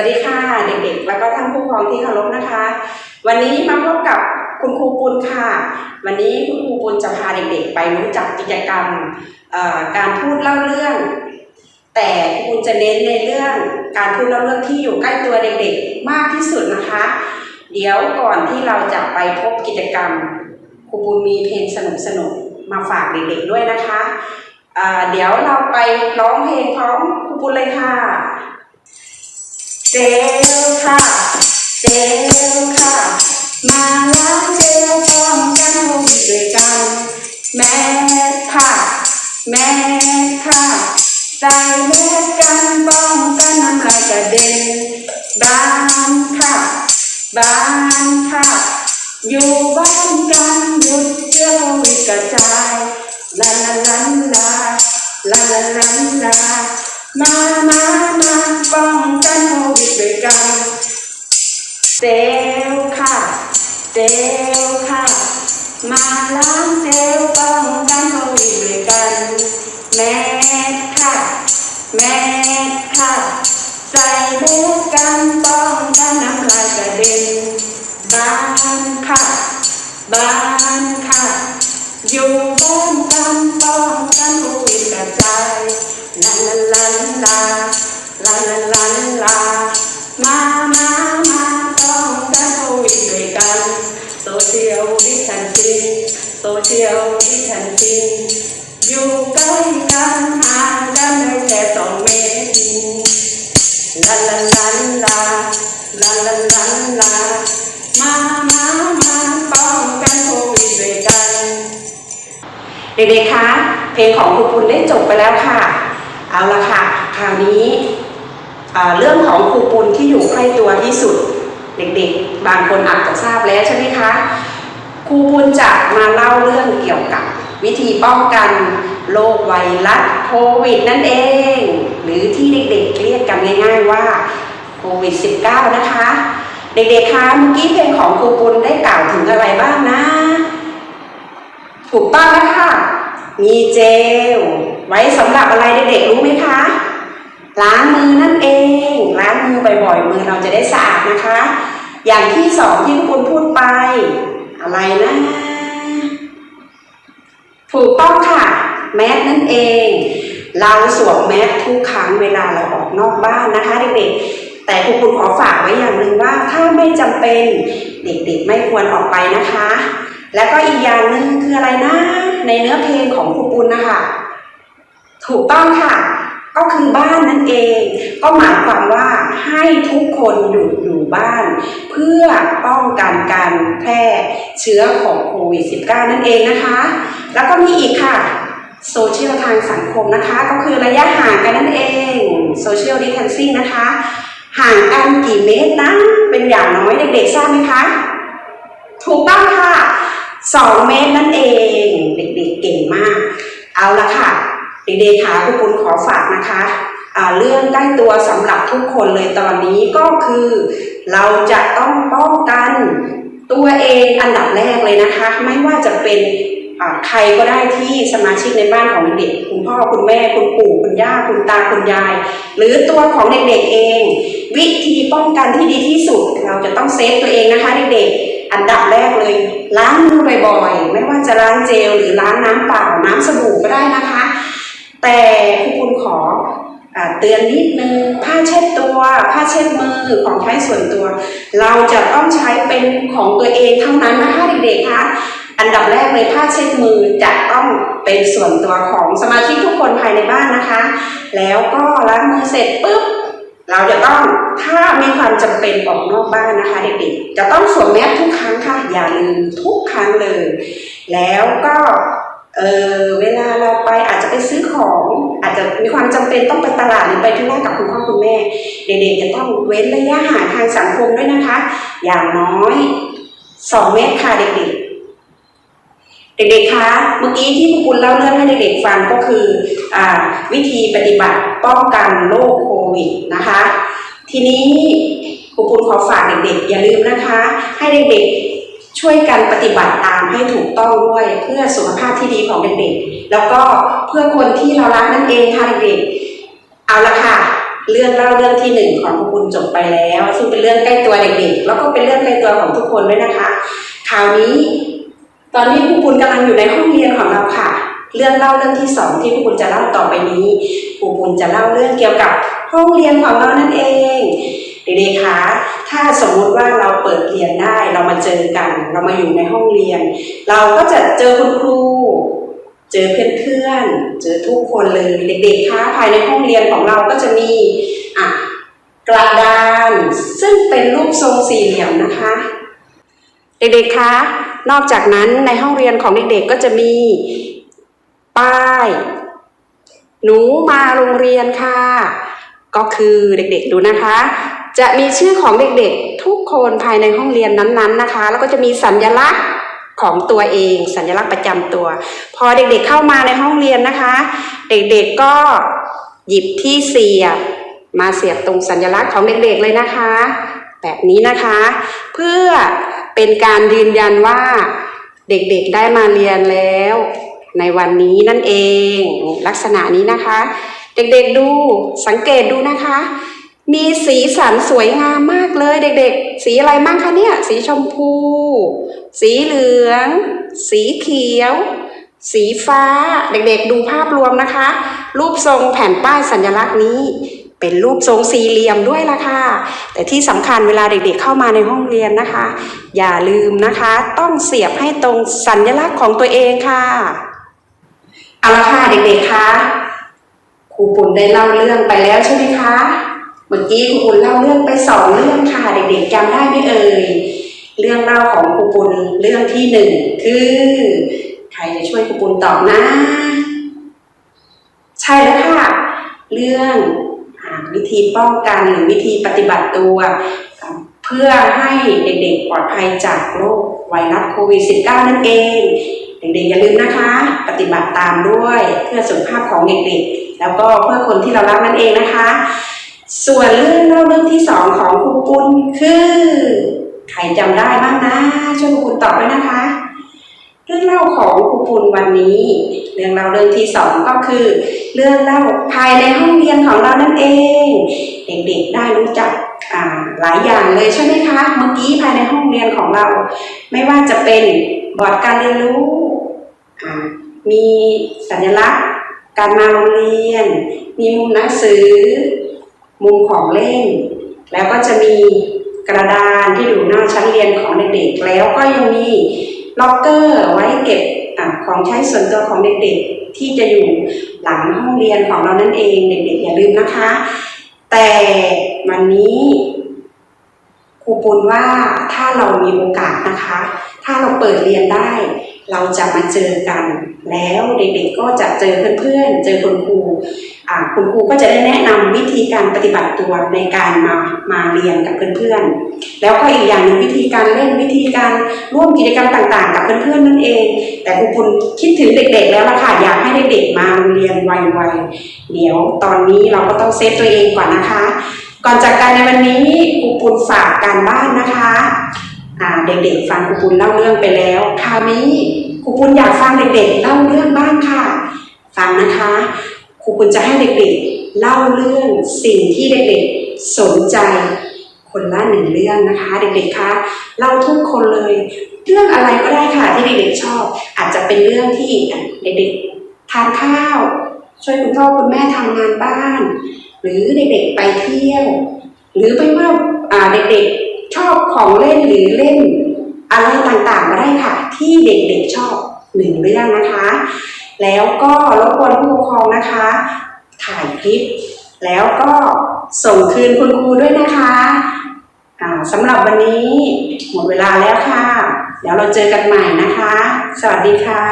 สวัสดีค่ะเด็กๆ แล้วก็ท่านผู้ปกครองที่เคารพนะคะ วันนี้มาพบกับคุณครูปุณค่ะ วันนี้คุณครูปุณจะพาเด็กๆ ไปรู้จักกิจกรรมการพูดเล่าเรื่อง แต่คุณจะเน้นในเรื่องการพูดเล่าเรื่องที่อยู่ใกล้ตัวเด็กๆ มากที่สุดนะคะ เดี๋ยวก่อนที่เราจะไปพบกิจกรรมครูปุณมีเพลงสนุกๆมาฝากเด็กๆด้วยนะคะเดี๋ยวเราไปร้องเพลงพร้อมครูปุณเลยค่ะ เซลค่ะเซลค่ะ มาล้างเซลพร้อมกันด้วยกัน แม่ค่ะ แม่ค่ะใส่แม่กันป้องกันน้ำลายกระเด็น บ้านค่ะ บ้านค่ะ อยู่บ้านกันหยุดเชื้อโควกระจายลาลาลาลาลาลาลา มามามาป้องกันโควิดด้วยกัน เจลค่ะ เจลค่ะ มาล้างเจลป้องกันโควิดด้วยกัน แมสค่ะ แมส เด็กๆ คะ เพลงของครูปุณได้จบไปแล้วค่ะ เอาละค่ะ คราวนี้เรื่องของครูปุณที่อยู่ใกล้ตัวที่สุด เด็กๆ บางคนอาจจะทราบแล้วใช่ไหมคะ ครูปุณจะมาเล่าเรื่องเกี่ยวกับวิธีป้องกันโรคไวรัสโควิดนั่นเอง หรือที่เด็กๆ เรียกกันง่ายๆว่าโควิด -19 นะคะ เด็กๆ คะ เมื่อกี้เพลงของครูปุณได้กล่าวถึงอะไรบ้างนะ ถูกต้องแล้วค่ะ มีเจล ไว้สำหรับอะไรเด็กๆรู้ไหมคะ ล้างมือนั่นเอง ล้างมือบ่อยๆ มือเราจะได้สะอาดนะคะ อย่างที่สองที่คุณพูดไป อะไรนะ ถูกต้องค่ะ แมสนั่นเอง เราสวมแมสทุกครั้งเวลาเราออกนอกบ้านนะคะเด็กๆ แต่ครูคุณขอฝากไว้อย่างหนึ่งว่าถ้าไม่จำเป็น เด็กๆ ไม่ควรออกไปนะคะ แล้วก็อีกอย่างหนึ่งคืออะไรนะ ในเนื้อเพลงของครูปุณนะคะ ถูกต้องค่ะ ก็คือบ้านนั่นเอง ก็หมายความว่าให้ทุกคนอยู่อยู่บ้าน เพื่อป้องกันการแพร่เชื้อของโควิด -19 นั่นเองนะคะ แล้วก็มีอีกค่ะโซเชียลทางสังคมนะคะ ก็คือระยะห่างกันนั่นเองโซเชียลดิส a ทนซิ่งนะคะ ห่างกันกี่เมตรนะ เป็นอย่างน้อยเด็กๆทราบไหมคะ ถูกต้อง 2 เมตรนั่นเอง เด็กๆเก่งมาก เอาละค่ะเด็กๆค่ะคุณปุณขอฝากนะคะเรื่องใกล้ตัวสำหรับทุกคนเลยตอนนี้ก็คือ เราจะต้องป้องกันตัวเองอันดับแรกเลยนะคะ ไม่ว่าจะเป็นใครก็ได้ที่สมาชิกในบ้านของเด็กคุณพ่อคุณแม่คุณปู่คุณย่าคุณตาคุณยาย หรือตัวของเด็กๆเอง วิธีป้องกันที่ดีที่สุด เราจะต้องเซฟตัวเองนะคะเด็กๆ อันดับแรกเลยล้างมือบ่อยๆ ไม่ว่าจะล้างเจลหรือล้างน้ำเปล่าน้ำสบู่ก็ได้นะคะ แต่ครูคุณขอเตือนนิดนึงผ้าเช็ดตัว ผ้าเช็ดมือของใช้ส่วนตัว เราจะต้องใช้เป็นของตัวเองเท่านั้นนะคะเด็กๆคะอันดับแรกเลยผ้าเช็ดมือจะต้องเป็นส่วนตัวของสมาชิกทุกคนภายในบ้านนะคะ แล้วก็ล้างมือเสร็จปุ๊บ เราจะต้องถ้ามีความจำเป็นออกนอกบ้านนะคะเด็กๆจะต้องสวมแมสทุกครั้งค่ะอย่าลืมทุกครั้งเลย แล้วก็เออเวลาเราไปอาจจะไปซื้อของ อาจจะมีความจำเป็นต้องไปตลาดหรือไปธุระกับคุณพ่อคุณแม่ เด็กๆจะต้องเว้นระยะห่างทางสังคมด้วยนะคะ อย่างน้อยสองเมตรค่ะเด็กๆ เด็กๆ คะ เมื่อกี้ที่ครูปุณเล่าเรื่องให้เด็กๆ ฟังก็คืออวิธีปฏิบัติป้องกันโรคโควิดนะคะ ทีนี้ครูปุณขอฝากเด็กๆ อย่าลืมนะคะ ให้เด็กๆ ช่วยกันปฏิบัติตามให้ถูกต้องด้วยเพื่อสุขภาพที่ดีของเด็กๆ แล้วก็เพื่อคนที่เรารักนั่นเองค่ะเด็กๆ เอาละค่ะ เรื่องเล่าเรื่องที่หนึ่งของครูปุณจบไปแล้ว ซึ่งเป็นเรื่องใกล้ตัวเด็กๆ แล้วก็เป็นเรื่องใกล้ตัวของทุกคนด้วยนะคะ คราวนี้ ตอนนี้ครูปุณกำลังอยู่ในห้องเรียนของเราค่ะ เรื่องเล่าเรื่องที่สองที่ครูปุณจะเล่าต่อไปนี้ครูปุณจะเล่าเรื่องเกี่ยวกับห้องเรียนของเรานั่นเองเด็กๆคะถ้าสมมุติว่าเราเปิดเรียนได้เรามาเจอกัน เรามาอยู่ในห้องเรียน เราก็จะเจอคุณครู เจอเพื่อนๆเจอทุกคนเลยเด็กๆคะภายในห้องเรียนของเราก็จะมีอะกระดาน ซึ่งเป็นรูปทรงสี่เหลี่ยมนะคะ เด็กๆคะ นอกจากนั้นในห้องเรียนของเด็กๆก็จะมีป้าย หนูมาโรงเรียนค่ะ ก็คือเด็กๆดูนะคะ จะมีชื่อของเด็กๆทุกคนภายในห้องเรียนนั้นๆนะคะ แล้วก็จะมีสัญลักษณ์ของตัวเอง สัญลักษณ์ประจำตัว พอเด็กๆเข้ามาในห้องเรียนนะคะ เด็กๆก็หยิบที่เสียบมาเสียบตรงสัญลักษณ์ของเด็กๆเลยนะคะ แบบนี้นะคะ เพื่อ เป็นการยืนยันว่าเด็กๆได้มาเรียนแล้ว ในวันนี้นั่นเอง ลักษณะนี้นะคะ เด็กๆดูสังเกตดูนะคะ มีสีสันสวยงามมากเลย เด็กๆ สีอะไรมั่งคะเนี่ย สีชมพู สีเหลือง สีเขียว สีฟ้า เด็กๆ ดูภาพรวมนะคะ รูปทรงแผ่นป้ายสัญลักษณ์นี้ เป็นรูปทรงสี่เหลี่ยมด้วยล่ะค่ะ แต่ที่สำคัญเวลาเด็กๆเข้ามาในห้องเรียนนะคะ อย่าลืมนะคะ ต้องเสียบให้ตรงสัญลักษณ์ของตัวเองค่ะ เอาละค่ะเด็กๆคะครูปุ่นได้เล่าเรื่องไปแล้วใช่ไหมคะ เมื่อกี้ครูปุ่นเล่าเรื่องไปสองเรื่องค่ะ เด็กๆจำได้ไหมเอ่ย เรื่องเล่าของครูปุ่นเรื่องที่หนึ่งคือใครจะช่วยครูปุ่นตอบนะ ใช่แล้วค่ะ เรื่อง วิธีป้องกันหรือวิธีปฏิบัติตัวเพื่อให้เด็กๆปลอดภัยจากโรคไวรัสโควิด -19 นั่นเอง เด็กๆอย่าลืมนะคะ ปฏิบัติตามด้วยเพื่อสุขภาพของเด็กๆ แล้วก็เพื่อคนที่เรารักนั่นเองนะคะ ส่วนเรื่องเล่าเรื่องที่สองของครูปุณคือ ใครจำได้บ้างนะช่วยครูปุณตอบด้วยนะคะ เรื่องเล่าของครูปุณวันนี้ เรื่องเล่าเรื่องที่สองก็คือ เรื่องเล่าภายในห้องเรียนของเรานั่นเอง เด็กๆได้รู้จักหลายอย่างเลยใช่ไหมคะเมื่อกี้ภายในห้องเรียนของเรา ไม่ว่าจะเป็นบอร์ดการเรียนรู้มีสัญลักษณ์ การมาโรงเรียน มีมุมหนังสือ มุมของเล่น แล้วก็จะมีกระดานที่อยู่หน้าชั้นเรียนของเด็กๆแล้วก็ยังมี ล็อกเกอร์ไว้เก็บอของใช้ส่วนตัวของเด็กๆ ที่จะอยู่หลังห้องเรียนของเรานั่นเองเด็กๆอย่าลืมนะคะ แต่วันนี้ครูปุณว่าถ้าเรามีโอกาสนะคะ ถ้าเราเปิดเรียนได้ เราจะมาเจอกันแล้วเด็กๆก็จะเจอเพื่อนๆ เจอคุณครูอ่าคุณครูก็จะได้แนะนำวิธีการปฏิบัติตัวในการมามาเรียนกับเพื่อนๆ แล้วก็อีกอย่างหนึงวิธีการเล่นวิธีการร่วมกิจกรรมต่างๆ กับเพื่อนๆนั่นเอง แต่ครูปุณคิดถึงเด็กๆแล้วล่ะค่ะอยากให้เด็กๆมาเรียนไวๆเดี๋ยวตอนนี้เราก็ต้องเซฟตัวเองก่อนนะคะ ก่อนจากกันในวันนี้ครูปุณฝากการบ้านนะคะอ่าเด็กๆฟังครูปุณเล่าเรื่องไปแล้วคราวนี้ รูปุณอยากฟังเด็กๆเล่าเรื่องบ้างค่ะ ฟังนะคะครูปุณจะให้เด็กๆเล่าเรื่องสิ่งที่เด็กๆสนใจ คนละหนึ่งเรื่องนะคะ เด็กๆคะเล่าทุกคนเลย เรื่องอะไรก็ได้ค่ะที่เด็กๆชอบ อาจจะเป็นเรื่องที่เด็กๆทานข้าว ช่วยคุณพ่อคุณแม่ทำงานบ้าน หรือเด็กๆไปเที่ยว หรือไม่ว่าอ่าเด็กๆชอบของเล่นหรือเล่น อะไรต่างๆก็ได้ค่ะ ที่เด็กๆชอบหนึ่งเรื่องนะคะ แล้วก็รบกวนผู้ปกครองนะคะ ถ่ายคลิป แล้วก็ส่งคืนคุณครูด้วยนะคะสำหรับวันนี้ หมดเวลาแล้วค่ะ เดี๋ยวเราเจอกันใหม่นะคะ สวัสดีค่ะ